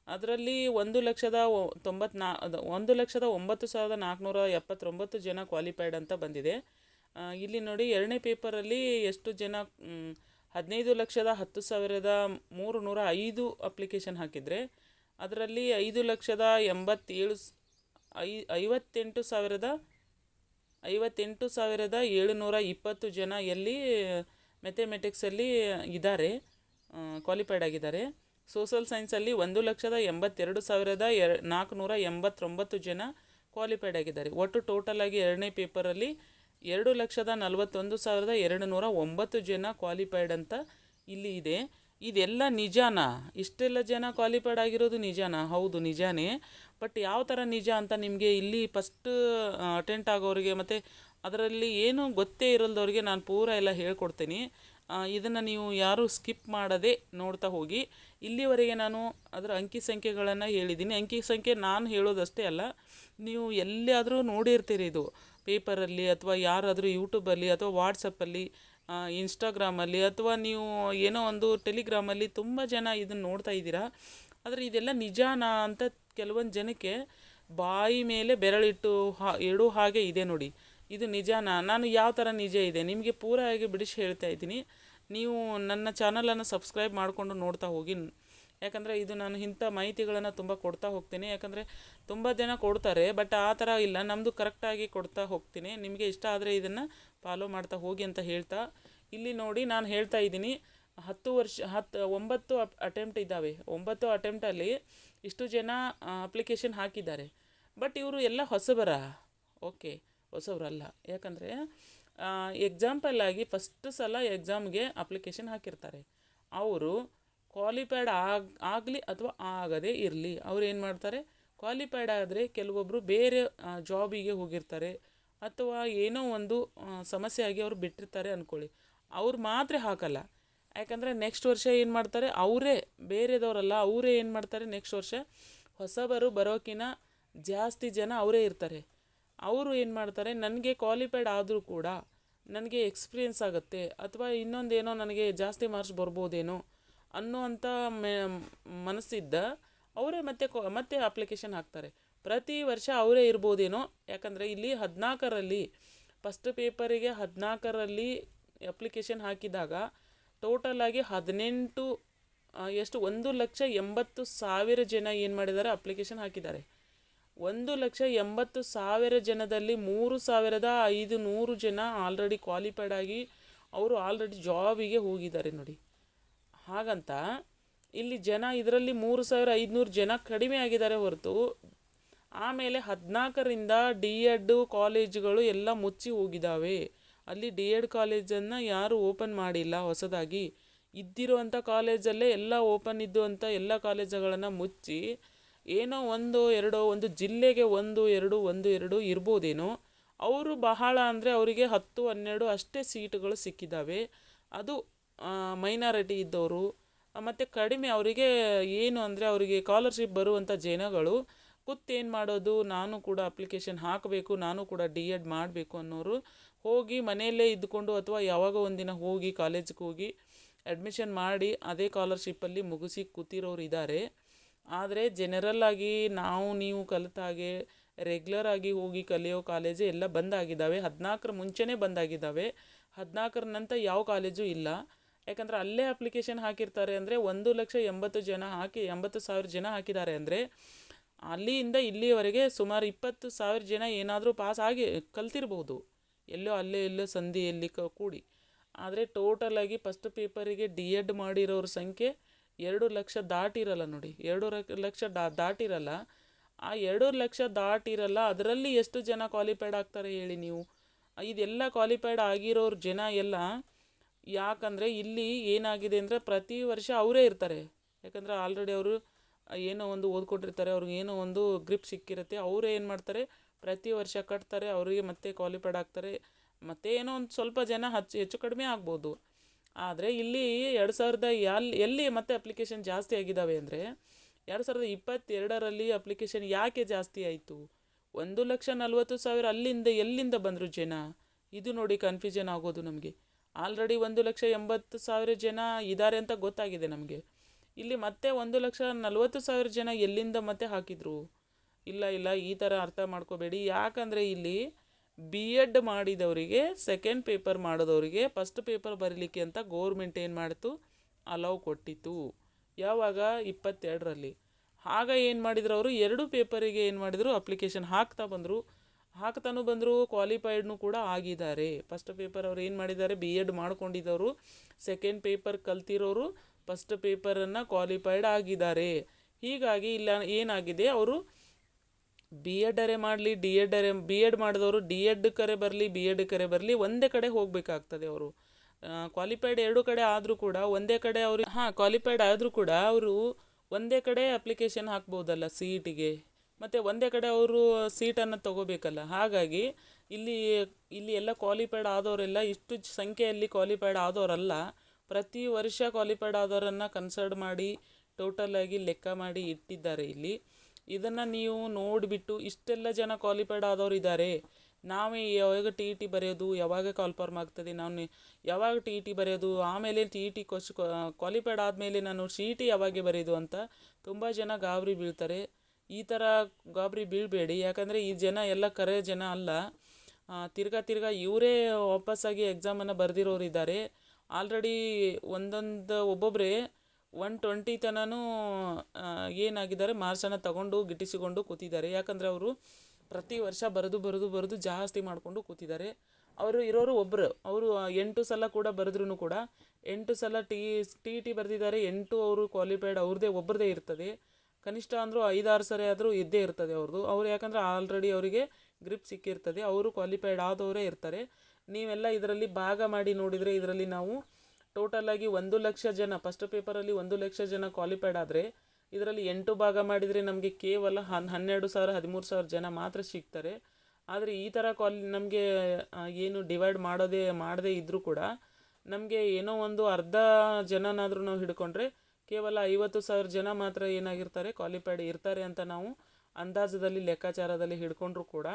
ಅದರಲ್ಲಿ ಒಂದು ಲಕ್ಷದ ತೊಂಬತ್ನಾ ಒಂದು ಲಕ್ಷದ ಒಂಬತ್ತು ಸಾವಿರದ ನಾಲ್ಕುನೂರ ಎಪ್ಪತ್ತೊಂಬತ್ತು ಜನ ಕ್ವಾಲಿಫೈಡ್ ಅಂತ ಬಂದಿದೆ. ಇಲ್ಲಿ ನೋಡಿ ಎರಡನೇ ಪೇಪರಲ್ಲಿ ಎಷ್ಟು ಜನ ಹದಿನೈದು ಲಕ್ಷದ ಹತ್ತು ಸಾವಿರದ ಮೂರು ನೂರ ಐದು ಅಪ್ಲಿಕೇಶನ್ ಹಾಕಿದರೆ, ಅದರಲ್ಲಿ ಐದು ಲಕ್ಷದ ಎಂಬತ್ತೇಳು ಐ, ಐವತ್ತೆಂಟು ಸಾವಿರದ ಐವತ್ತೆಂಟು ಸಾವಿರದ ಏಳುನೂರ ಇಪ್ಪತ್ತು ಜನ ಎಲ್ಲಿ ಮೆಥೆಮೆಟಿಕ್ಸಲ್ಲಿ ಇದ್ದಾರೆ ಕ್ವಾಲಿಫೈಡ್ ಆಗಿದ್ದಾರೆ. ಸೋಷಲ್ ಸೈನ್ಸಲ್ಲಿ ಒಂದು ಲಕ್ಷದ ಎಂಬತ್ತೆರಡು ಸಾವಿರದ ಎರ, ನಾಲ್ಕುನೂರ ಎಂಬತ್ತೊಂಬತ್ತು ಜನ ಕ್ವಾಲಿಫೈಡ್ ಆಗಿದ್ದಾರೆ. ಒಟ್ಟು ಟೋಟಲ್ ಆಗಿ ಎರಡನೇ ಪೇಪರಲ್ಲಿ ಎರಡು ಲಕ್ಷದ ನಲವತ್ತೊಂದು ಸಾವಿರದ ಎರಡು ನೂರ ಒಂಬತ್ತು ಜನ ಕ್ವಾಲಿಫೈಡ್ ಅಂತ ಇಲ್ಲಿ ಇದೆ. ಇದೆಲ್ಲ ನಿಜಾನ? ಇಷ್ಟೆಲ್ಲ ಜನ ಕ್ವಾಲಿಫೈಡ್ ಆಗಿರೋದು ನಿಜಾನ? ಹೌದು, ನಿಜಾನೇ. ಬಟ್ ಯಾವ ಥರ ನಿಜ ಅಂತ ನಿಮಗೆ ಇಲ್ಲಿ ಫಸ್ಟ್ ಅಟೆಂಟ್ ಆಗೋರಿಗೆ ಮತ್ತು ಅದರಲ್ಲಿ ಏನೂ ಗೊತ್ತೇ ಇರಲ್ದವ್ರಿಗೆ ನಾನು ಪೂರ ಎಲ್ಲ ಹೇಳ್ಕೊಡ್ತೀನಿ. ಇದನ್ನು ನೀವು ಯಾರೂ ಸ್ಕಿಪ್ ಮಾಡದೆ ನೋಡ್ತಾ ಹೋಗಿ. ಇಲ್ಲಿವರೆಗೆ ನಾನು ಅದರ ಅಂಕಿ ಸಂಖ್ಯೆಗಳನ್ನು ಹೇಳಿದ್ದೀನಿ. ಅಂಕಿ ಸಂಖ್ಯೆ ನಾನು ಹೇಳೋದಷ್ಟೇ ಅಲ್ಲ, ನೀವು ಎಲ್ಲಿಯಾದರೂ ನೋಡಿರ್ತೀರಿ ಇದು. ಪೇಪರಲ್ಲಿ ಅಥವಾ ಯಾರಾದರೂ ಯೂಟ್ಯೂಬಲ್ಲಿ ಅಥವಾ ವಾಟ್ಸಪ್ಪಲ್ಲಿ ಇನ್ಸ್ಟಾಗ್ರಾಮಲ್ಲಿ ಅಥವಾ ನೀವು ಏನೋ ಒಂದು ಟೆಲಿಗ್ರಾಮಲ್ಲಿ ತುಂಬ ಜನ ಇದನ್ನು ನೋಡ್ತಾ ಇದ್ದೀರಾ? ಆದರೆ ಇದೆಲ್ಲ ನಿಜಾನಾ ಅಂತ ಕೆಲವೊಂದು ಜನಕ್ಕೆ ಬಾಯಿ ಮೇಲೆ ಬೆರಳಿಟ್ಟು ಹಾ ಇಡೋ ಹಾಗೆ ಇದೆ ನೋಡಿ. ಇದು ನಿಜಾನ? ನಾನು ಯಾವ ಥರ ನಿಜ ಇದೆ? ನಿಮಗೆ ಪೂರಾಗಿ ಬಿಡಿಸಿ ಹೇಳ್ತಾ ಇದ್ದೀನಿ. ನೀವು ನನ್ನ ಚಾನಲನ್ನು ಸಬ್ಸ್ಕ್ರೈಬ್ ಮಾಡಿಕೊಂಡು ನೋಡ್ತಾ ಹೋಗಿ. ಯಾಕಂದರೆ ಇದು ನಾನು ಇಂಥ ಮಾಹಿತಿಗಳನ್ನು ತುಂಬ ಕೊಡ್ತಾ ಹೋಗ್ತೀನಿ. ಯಾಕಂದರೆ ತುಂಬ ಜನ ಕೊಡ್ತಾರೆ ಬಟ್ ಆ ಥರ ಇಲ್ಲ. ನಮ್ಮದು ಕರೆಕ್ಟಾಗಿ ಕೊಡ್ತಾ ಹೋಗ್ತೀನಿ. ನಿಮಗೆ ಇಷ್ಟ ಆದರೆ ಇದನ್ನು ಫಾಲೋ ಮಾಡ್ತಾ ಹೋಗಿ ಅಂತ ಹೇಳ್ತಾ. ಇಲ್ಲಿ ನೋಡಿ ನಾನು ಹೇಳ್ತಾ ಇದ್ದೀನಿ. ಹತ್ತು ವರ್ಷ ಹತ್ತು ಒಂಬತ್ತು ಅಟೆಂಪ್ಟ್ ಇದ್ದಾವೆ. ಒಂಬತ್ತು ಅಟೆಂಪ್ಟಲ್ಲಿ ಇಷ್ಟು ಜನ ಅಪ್ಲಿಕೇಶನ್ ಹಾಕಿದ್ದಾರೆ. ಬಟ್ ಇವರು ಎಲ್ಲ ಹೊಸಬರ? ಓಕೆ ಹೊಸಬರಲ್ಲ. ಯಾಕಂದರೆ ಎಕ್ಸಾಂಪಲ್ ಆಗಿ ಫಸ್ಟ್ ಸಲ ಎಕ್ಸಾಮ್ಗೆ ಅಪ್ಲಿಕೇಶನ್ ಹಾಕಿರ್ತಾರೆ. ಅವರು ಕ್ವಾಲಿಫೈಡ್ ಆಗ, ಆಗಲಿ ಅಥವಾ ಆಗದೇ ಇರಲಿ, ಅವ್ರು ಏನು ಮಾಡ್ತಾರೆ? ಕ್ವಾಲಿಫೈಡ್ ಆದರೆ ಕೆಲವೊಬ್ಬರು ಬೇರೆ ಜಾಬಿಗೆ ಹೋಗಿರ್ತಾರೆ. ಅಥವಾ ಏನೋ ಒಂದು ಸಮಸ್ಯೆಯಾಗಿ ಅವರು ಬಿಟ್ಟಿರ್ತಾರೆ ಅಂದ್ಕೊಳ್ಳಿ ಅವ್ರು ಮಾತ್ರ ಹಾಕಲ್ಲ. ಯಾಕಂದರೆ ನೆಕ್ಸ್ಟ್ ವರ್ಷ ಏನು ಮಾಡ್ತಾರೆ? ಅವರೇ, ಬೇರೆದವರಲ್ಲ, ಅವರೇ ಏನು ಮಾಡ್ತಾರೆ ನೆಕ್ಸ್ಟ್ ವರ್ಷ? ಹೊಸಬರು ಬರೋಕಿನ ಜಾಸ್ತಿ ಜನ ಅವರೇ ಇರ್ತಾರೆ. ಅವರು ಏನು ಮಾಡ್ತಾರೆ? ನನಗೆ ಕ್ವಾಲಿಫೈಡ್ ಆದರೂ ಕೂಡ ನನಗೆ ಎಕ್ಸ್ಪೀರಿಯನ್ಸ್ ಆಗುತ್ತೆ. ಅಥವಾ ಇನ್ನೊಂದೇನೋ ನನಗೆ ಜಾಸ್ತಿ ಮಾರ್ಕ್ಸ್ ಬರ್ಬೋದೇನೋ? ಅನ್ನುವಂಥ ಮೆ, ಮನಸ್ಸಿದ್ದ ಅವರೇ ಮತ್ತೆ ಕೊ, ಮತ್ತೆ ಅಪ್ಲಿಕೇಶನ್ ಹಾಕ್ತಾರೆ. ಪ್ರತಿ ವರ್ಷ ಅವರೇ ಇರ್ಬೋದೇನೋ, ಯಾಕಂದರೆ ಇಲ್ಲಿ ಹದಿನಾಲ್ಕರಲ್ಲಿ ಫಸ್ಟ್ ಪೇಪರಿಗೆ ಹದಿನಾಲ್ಕರಲ್ಲಿ ಅಪ್ಲಿಕೇಶನ್ ಹಾಕಿದಾಗ ಟೋಟಲ್ ಆಗಿ ಹದಿನೆಂಟು ಎಷ್ಟು, ಒಂದು ಲಕ್ಷ ಎಂಬತ್ತು ಸಾವಿರ ಜನ ಏನು ಮಾಡಿದ್ದಾರೆ ಅಪ್ಲಿಕೇಶನ್ ಹಾಕಿದ್ದಾರೆ. ಒಂದು ಲಕ್ಷ ಎಂಬತ್ತು ಸಾವಿರ ಜನದಲ್ಲಿ ಮೂರು ಸಾವಿರದ ಐದು ನೂರು ಜನ ಆಲ್ರೆಡಿ ಕ್ವಾಲಿಫೈಡ್ ಆಗಿ, ಅವರು ಆಲ್ರೆಡಿ ಜಾಬಿಗೆ ಹೋಗಿದ್ದಾರೆ ನೋಡಿ. ಹಾಗಂತ ಇಲ್ಲಿ ಜನ ಇದರಲ್ಲಿ ಮೂರು ಸಾವಿರ ಐದುನೂರು ಜನ ಕಡಿಮೆ ಆಗಿದ್ದಾರೆ ಹೊರತು ಆಮೇಲೆ ಹದಿನಾಲ್ಕರಿಂದ ಡಿ ಎಡ್ ಕಾಲೇಜುಗಳು ಎಲ್ಲ ಮುಚ್ಚಿ ಹೋಗಿದ್ದಾವೆ. ಅಲ್ಲಿ ಡಿ ಎಡ್ ಕಾಲೇಜನ್ನು ಯಾರೂ ಓಪನ್ ಮಾಡಿಲ್ಲ ಹೊಸದಾಗಿ. ಇದ್ದಿರುವಂಥ ಕಾಲೇಜಲ್ಲೇ ಎಲ್ಲ ಓಪನ್ ಇದ್ದು ಅಂತ ಎಲ್ಲ ಕಾಲೇಜುಗಳನ್ನು ಮುಚ್ಚಿ ಏನೋ ಒಂದು, ಎರಡೋ ಒಂದು, ಜಿಲ್ಲೆಗೆ ಒಂದು, ಎರಡು ಒಂದು, ಎರಡು ಇರ್ಬೋದೇನೋ ಅವರು ಬಹಳ ಅಂದರೆ ಅವರಿಗೆ ಹತ್ತು, ಹನ್ನೆರಡು ಅಷ್ಟೇ ಸೀಟುಗಳು ಸಿಕ್ಕಿದ್ದಾವೆ. ಅದು ಮೈನಾರಿಟಿ ಇದ್ದವರು ಮತ್ತು ಕಡಿಮೆ ಅವರಿಗೆ ಏನು ಅಂದರೆ ಅವರಿಗೆ ಸ್ಕಾಲರ್ಶಿಪ್ ಬರುವಂಥ ಜನಗಳು ಕೂತೇನು ಮಾಡೋದು? ನಾನು ಕೂಡ ಅಪ್ಲಿಕೇಶನ್ ಹಾಕಬೇಕು, ನಾನು ಕೂಡ ಡಿ ಎಡ್ ಮಾಡಬೇಕು ಅನ್ನೋರು ಹೋಗಿ ಮನೆಯಲ್ಲೇ ಇದ್ದುಕೊಂಡು ಅಥವಾ ಯಾವಾಗ ಒಂದಿನ ಹೋಗಿ ಕಾಲೇಜಿಗೆ ಹೋಗಿ ಅಡ್ಮಿಷನ್ ಮಾಡಿ ಅದೇ ಕಾಲರ್ಶಿಪ್ಪಲ್ಲಿ ಮುಗಿಸಿ ಕೂತಿರೋರು ಇದ್ದಾರೆ ಆದರೆ ಜನರಲ್ ಆಗಿ ನಾವು, ನೀವು ಕಲಿತ ಹಾಗೆ ರೆಗ್ಯುಲರ್ ಆಗಿ ಹೋಗಿ ಕಲಿಯೋ ಕಾಲೇಜು ಎಲ್ಲ ಬಂದಾಗಿದ್ದಾವೆ ಹದಿನಾಲ್ಕರ ಮುಂಚೆನೇ ಬಂದಾಗಿದ್ದಾವೆ ಹದಿನಾಲ್ಕರ ನಂತರ ಯಾವ ಕಾಲೇಜು ಇಲ್ಲ. ಯಾಕಂದ್ರೆ ಅಲ್ಲೇ ಅಪ್ಲಿಕೇಶನ್ ಹಾಕಿರ್ತಾರೆ ಅಂದರೆ ಒಂದು ಲಕ್ಷ ಎಂಬತ್ತು ಜನ ಹಾಕಿ, ಎಂಬತ್ತು ಸಾವಿರ ಜನ ಹಾಕಿದ್ದಾರೆ ಅಂದರೆ ಅಲ್ಲಿಯಿಂದ ಇಲ್ಲಿಯವರೆಗೆ ಸುಮಾರು ಇಪ್ಪತ್ತು ಸಾವಿರ ಜನ ಏನಾದರೂ ಪಾಸ್ ಆಗಿ ಕಲ್ತಿರ್ಬೋದು. ಎಲ್ಲೋ ಅಲ್ಲೇ, ಎಲ್ಲೋ ಸಂಧಿಯಲ್ಲಿ ಕೂಡಿ. ಆದರೆ ಟೋಟಲಾಗಿ ಫಸ್ಟ್ ಪೇಪರಿಗೆ ಡಿ ಎಡ್ ಮಾಡಿರೋರ ಸಂಖ್ಯೆ ಎರಡು ಲಕ್ಷ ದಾಟಿರಲ್ಲ ನೋಡಿ. ಎರಡು ಲಕ್ಷ ಡಾ, ದಾಟಿರಲ್ಲ. ಆ ಎರಡು ಲಕ್ಷ ದಾಟಿರಲ್ಲ, ಅದರಲ್ಲಿ ಎಷ್ಟು ಜನ ಕ್ವಾಲಿಫೈಡ್ ಆಗ್ತಾರೆ ಹೇಳಿ ನೀವು? ಇದೆಲ್ಲ ಕ್ವಾಲಿಫೈಡ್ ಆಗಿರೋರು ಜನ ಎಲ್ಲ ಯಾಕಂದರೆ ಇಲ್ಲಿ ಏನಾಗಿದೆ ಅಂದರೆ ಪ್ರತಿ ವರ್ಷ ಅವರೇ ಇರ್ತಾರೆ. ಯಾಕಂದರೆ ಆಲ್ರೆಡಿ ಅವರು ಏನೋ ಒಂದು ಓದ್ಕೊಂಡಿರ್ತಾರೆ, ಅವ್ರಿಗೆ ಏನೋ ಒಂದು ಗ್ರಿಪ್ ಸಿಕ್ಕಿರುತ್ತೆ, ಅವರೇ ಏನು ಮಾಡ್ತಾರೆ, ಪ್ರತಿ ವರ್ಷ ಕಟ್ತಾರೆ, ಅವರಿಗೆ ಮತ್ತೆ ಕ್ವಾಲಿಫೈಡ್ ಆಗ್ತಾರೆ, ಮತ್ತೆ ಏನೋ ಒಂದು ಸ್ವಲ್ಪ ಜನ ಹಚ್ಚು ಹೆಚ್ಚು ಕಡಿಮೆ ಆಗ್ಬೋದು. ಆದರೆ ಇಲ್ಲಿ ಎರಡು ಸಾವಿರದ ಎಲ್ಲಿ ಎಲ್ಲಿ ಮತ್ತೆ ಅಪ್ಲಿಕೇಶನ್ ಜಾಸ್ತಿ ಆಗಿದ್ದಾವೆ ಅಂದರೆ ಎರಡು ಸಾವಿರದ ಇಪ್ಪತ್ತೆರಡರಲ್ಲಿ ಅಪ್ಲಿಕೇಶನ್ ಯಾಕೆ ಜಾಸ್ತಿ ಆಯಿತು? ಒಂದು ಲಕ್ಷ ನಲ್ವತ್ತು ಸಾವಿರ ಅಲ್ಲಿಂದ ಎಲ್ಲಿಂದ ಬಂದರು ಜನ? ಇದು ನೋಡಿ ಕನ್ಫ್ಯೂಷನ್ ಆಗೋದು ನಮಗೆ. ಆಲ್ರೆಡಿ ಒಂದು ಲಕ್ಷ ಎಂಬತ್ತು ಸಾವಿರ ಜನ ಇದ್ದಾರೆ ಅಂತ ಗೊತ್ತಾಗಿದೆ ನಮಗೆ. ಇಲ್ಲಿ ಮತ್ತೆ ಒಂದು ಲಕ್ಷ ನಲ್ವತ್ತು ಸಾವಿರ ಜನ ಎಲ್ಲಿಂದ ಮತ್ತೆ ಹಾಕಿದರು? ಇಲ್ಲ ಇಲ್ಲ, ಈ ಥರ ಅರ್ಥ ಮಾಡ್ಕೋಬೇಡಿ. ಯಾಕಂದರೆ ಇಲ್ಲಿ ಬಿ ಎಡ್ ಮಾಡಿದವರಿಗೆ ಸೆಕೆಂಡ್ ಪೇಪರ್ ಮಾಡಿದವರಿಗೆ ಫಸ್ಟ್ ಪೇಪರ್ ಬರೀಲಿಕ್ಕೆ ಅಂತ ಗೋರ್ಮೆಂಟ್ ಏನು ಮಾಡ್ತು? ಅಲೌ ಕೊಟ್ಟಿತ್ತು. ಯಾವಾಗ? ಇಪ್ಪತ್ತೆರಡರಲ್ಲಿ. ಆಗ ಏನು ಮಾಡಿದ್ರು ಅವರು? ಎರಡು ಪೇಪರಿಗೆ ಏನು ಮಾಡಿದರು? ಅಪ್ಲಿಕೇಶನ್ ಹಾಕ್ತಾ ಬಂದರು. ಹಾಕ್ತಾನು ಬಂದರು ಕ್ವಾಲಿಫೈಡ್ನು ಕೂಡ ಆಗಿದ್ದಾರೆ. ಫಸ್ಟ್ ಪೇಪರ್ ಅವ್ರು ಏನು ಮಾಡಿದ್ದಾರೆ? ಬಿ ಎಡ್ ಮಾಡ್ಕೊಂಡಿದ್ದವರು ಸೆಕೆಂಡ್ ಪೇಪರ್ ಕಲ್ತಿರೋರು ಫಸ್ಟ್ ಪೇಪರನ್ನು ಕ್ವಾಲಿಫೈಡ್ ಆಗಿದ್ದಾರೆ. ಹೀಗಾಗಿ ಇಲ್ಲ, ಏನಾಗಿದೆ? ಅವರು ಬಿ ಎಡರೇ ಮಾಡಲಿ ಡಿ ಎಡ್ಡರೇ ಬಿ ಎಡ್ ಮಾಡಿದವರು ಡಿ ಎಡ್ ಕರೆ ಬರಲಿ ಬಿ ಎಡ್ ಕರೆ ಬರಲಿ, ಒಂದೇ ಕಡೆ ಹೋಗಬೇಕಾಗ್ತದೆ ಅವರು. ಕ್ವಾಲಿಫೈಡ್ ಎರಡು ಕಡೆ ಆದರೂ ಕೂಡ, ಒಂದೇ ಕಡೆ ಅವರು, ಹಾಂ ಕ್ವಾಲಿಫೈಡ್ ಆದರೂ ಕೂಡ, ಅವರು ಒಂದೇ ಕಡೆ ಅಪ್ಲಿಕೇಶನ್ ಹಾಕ್ಬೋದಲ್ಲ ಸಿ ಇ ಟಿಗೆ ಮತ್ತು ಒಂದೇ ಕಡೆ ಅವರು ಸೀಟನ್ನು ತಗೋಬೇಕಲ್ಲ. ಹಾಗಾಗಿ ಇಲ್ಲಿ ಇಲ್ಲಿ ಎಲ್ಲ ಕ್ವಾಲಿಫೈಡ್ ಆದವರೆಲ್ಲ ಇಷ್ಟು ಸಂಖ್ಯೆಯಲ್ಲಿ ಕ್ವಾಲಿಫೈಡ್ ಆದವರಲ್ಲ. ಪ್ರತಿ ವರ್ಷ ಕ್ವಾಲಿಫೈಡ್ ಆದವರನ್ನು ಕನ್ಸರ್ಡ್ ಮಾಡಿ ಟೋಟಲಾಗಿ ಲೆಕ್ಕ ಮಾಡಿ ಇಟ್ಟಿದ್ದಾರೆ ಇಲ್ಲಿ. ಇದನ್ನು ನೀವು ನೋಡಿಬಿಟ್ಟು ಇಷ್ಟೆಲ್ಲ ಜನ ಕ್ವಾಲಿಫೈಡ್ ಆದವರು ಇದ್ದಾರೆ ನಾವೇ ಯಾವಾಗ ಟಿ ಇ ಟಿ ಬರೆಯೋದು, ಯಾವಾಗ ಕಾಲ್ಫಾರ್ಮ್ ಆಗ್ತದೆ, ನಾನು ಯಾವಾಗ ಟಿ ಇ ಟಿ ಬರೆಯೋದು, ಆಮೇಲೆ ಟಿ ಇ ಟಿ ಕ್ವಾಲಿಫೈಡ್ ಆದಮೇಲೆ ನಾನು ಸಿ ಟಿ ಯಾವಾಗ ಬರೆಯೋದು ಅಂತ ತುಂಬ ಜನ ಗಾಬರಿ ಬೀಳ್ತಾರೆ. ಈ ಥರ ಗಾಬರಿ ಬೀಳಬೇಡಿ. ಯಾಕಂದರೆ ಈ ಜನ ಎಲ್ಲ ಕರೆ ಜನ ಅಲ್ಲ. ತಿರ್ಗಾ ತಿರ್ಗಾ ಇವರೇ ವಾಪಸ್ಸಾಗಿ ಎಕ್ಸಾಮನ್ನು ಬರೆದಿರೋರು ಇದ್ದಾರೆ ಆಲ್ರೆಡಿ ಒಂದೊಂದು ಒಬ್ಬೊಬ್ಬರೇ ಒನ್ ಟ್ವೆಂಟಿ ತನೂ ಏನಾಗಿದ್ದಾರೆ ಮಾರ್ಕ್ಸನ್ನು ತಗೊಂಡು ಗಿಟ್ಟಿಸಿಕೊಂಡು ಕೂತಿದ್ದಾರೆ. ಯಾಕಂದರೆ ಅವರು ಪ್ರತಿ ವರ್ಷ ಬರೆದು ಬರೆದು ಬರೆದು ಜಾಸ್ತಿ ಮಾಡಿಕೊಂಡು ಕೂತಿದ್ದಾರೆ. ಅವರು ಇರೋರು ಒಬ್ಬರು ಅವರು ಎಂಟು ಸಲ ಕೂಡ ಬರೆದ್ರೂ ಕೂಡ ಎಂಟು ಸಲ ಟಿ ಟಿ ಟಿ ಬರೆದಿದ್ದಾರೆ. ಎಂಟು ಅವರು ಕ್ವಾಲಿಫೈಡ್ ಅವ್ರದ್ದೇ ಒಬ್ಬರದೇ ಇರ್ತದೆ. ಕನಿಷ್ಠ ಅಂದರೂ ಐದಾರು ಸರಿ ಆದರೂ ಇದ್ದೇ ಇರ್ತದೆ ಅವ್ರದ್ದು ಅವ್ರು ಯಾಕಂದರೆ ಆಲ್ರೆಡಿ ಅವರಿಗೆ ಗ್ರಿಪ್ ಸಿಕ್ಕಿರ್ತದೆ. ಅವರು ಕ್ವಾಲಿಫೈಡ್ ಆದವರೇ ಇರ್ತಾರೆ. ನೀವೆಲ್ಲ ಇದರಲ್ಲಿ ಭಾಗ ಮಾಡಿ ನೋಡಿದರೆ ಇದರಲ್ಲಿ ನಾವು ಟೋಟಲಾಗಿ ಒಂದು ಲಕ್ಷ ಜನ ಫಸ್ಟ್ ಪೇಪರಲ್ಲಿ ಒಂದು ಲಕ್ಷ ಜನ ಕ್ವಾಲಿಫೈಡ್ ಆದರೆ ಇದರಲ್ಲಿ ಎಂಟು ಭಾಗ ಮಾಡಿದರೆ ನಮಗೆ ಕೇವಲ ಹನ್, ಹನ್ನೆರಡು ಸಾವಿರ, ಹದಿಮೂರು ಸಾವಿರ ಜನ ಮಾತ್ರ ಸಿಗ್ತಾರೆ. ಆದರೆ ಈ ಥರ ಕ್ವಾಲಿ ನಮಗೆ ಏನು ಡಿವೈಡ್ ಮಾಡೋದೇ, ಮಾಡದೇ ಇದ್ದರೂ ಕೂಡ ನಮಗೆ ಏನೋ ಒಂದು ಅರ್ಧ ಜನನಾದರೂ ನಾವು ಹಿಡ್ಕೊಂಡ್ರೆ ಕೇವಲ ಐವತ್ತು ಸಾವಿರ ಜನ ಮಾತ್ರ ಏನಾಗಿರ್ತಾರೆ, ಕ್ವಾಲಿಫೈಡ್ ಇರ್ತಾರೆ ಅಂತ ನಾವು ಅಂದಾಜದಲ್ಲಿ, ಲೆಕ್ಕಾಚಾರದಲ್ಲಿ ಹಿಡ್ಕೊಂಡ್ರೂ ಕೂಡ.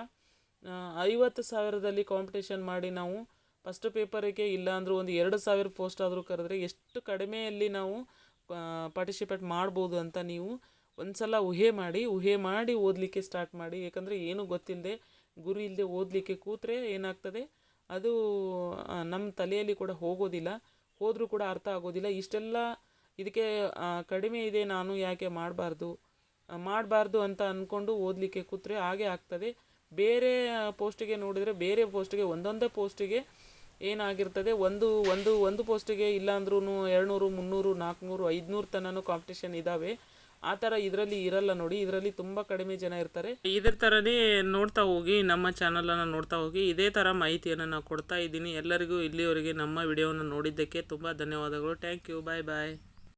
ಐವತ್ತು ಸಾವಿರದಲ್ಲಿ ಕಾಂಪಿಟೇಷನ್ ಮಾಡಿ ನಾವು ಫಸ್ಟ್ ಪೇಪರಿಗೆ ಇಲ್ಲ ಅಂದರೂ ಒಂದು ಎರಡು ಸಾವಿರ ಪೋಸ್ಟ್ ಆದರೂ ಕರೆದ್ರೆ ಎಷ್ಟು ಕಡಿಮೆಯಲ್ಲಿ ನಾವು ಪಾರ್ಟಿಸಿಪೇಟ್ ಮಾಡ್ಬೋದು ಅಂತ ನೀವು ಒಂದ್ಸಲ ಊಹೆ ಮಾಡಿ ಊಹೆ ಮಾಡಿ ಓದಲಿಕ್ಕೆ ಸ್ಟಾರ್ಟ್ ಮಾಡಿ. ಏಕೆಂದರೆ ಏನೂ ಗೊತ್ತಿಲ್ಲದೆ ಗುರಿ ಇಲ್ಲದೆ ಓದಲಿಕ್ಕೆ ಕೂತ್ರೆ ಏನಾಗ್ತದೆ, ಅದು ನಮ್ಮ ತಲೆಯಲ್ಲಿ ಕೂಡ ಹೋಗೋದಿಲ್ಲ. ಹೋದರೂ ಕೂಡ ಅರ್ಥ ಆಗೋದಿಲ್ಲ. ಇಷ್ಟೆಲ್ಲ ಇದಕ್ಕೆ ಕಡಿಮೆ ಇದೆ, ನಾನು ಯಾಕೆ ಮಾಡಬಾರ್ದು? ಮಾಡಬಾರ್ದು ಅಂತ ಅಂದ್ಕೊಂಡು ಓದಲಿಕ್ಕೆ ಕೂತ್ರೆ ಹಾಗೆ ಆಗ್ತದೆ. ಬೇರೆ ಪೋಸ್ಟಿಗೆ ನೋಡಿದರೆ ಬೇರೆ ಪೋಸ್ಟಿಗೆ, ಒಂದೊಂದೇ ಪೋಸ್ಟಿಗೆ ಏನಾಗಿರ್ತದೆ, ಒಂದು ಒಂದು ಒಂದು ಪೋಸ್ಟಿಗೆ ಇಲ್ಲಾಂದ್ರೂ ಎರಡುನೂರು, ಮುನ್ನೂರು, ನಾಲ್ಕುನೂರು, ಐದುನೂರು ತನಕ ಕಾಂಪಿಟೇಷನ್ ಇದ್ದಾವೆ ಆ ಥರ ಇದರಲ್ಲಿ ಇರಲ್ಲ ನೋಡಿ, ಇದರಲ್ಲಿ ತುಂಬ ಕಡಿಮೆ ಜನ ಇರ್ತಾರೆ. ಇದೇ ಥರನೇ ನೋಡ್ತಾ ಹೋಗಿ, ನಮ್ಮ ಚಾನಲನ್ನು ನೋಡ್ತಾ ಹೋಗಿ, ಇದೇ ಥರ ಮಾಹಿತಿಯನ್ನು ನಾವು ಕೊಡ್ತಾ ಇದ್ದೀನಿ. ಎಲ್ಲರಿಗೂ ಇಲ್ಲಿವರೆಗೆ ನಮ್ಮ ವಿಡಿಯೋವನ್ನು ನೋಡಿದ್ದಕ್ಕೆ ತುಂಬ ಧನ್ಯವಾದಗಳು. Thank you bye bye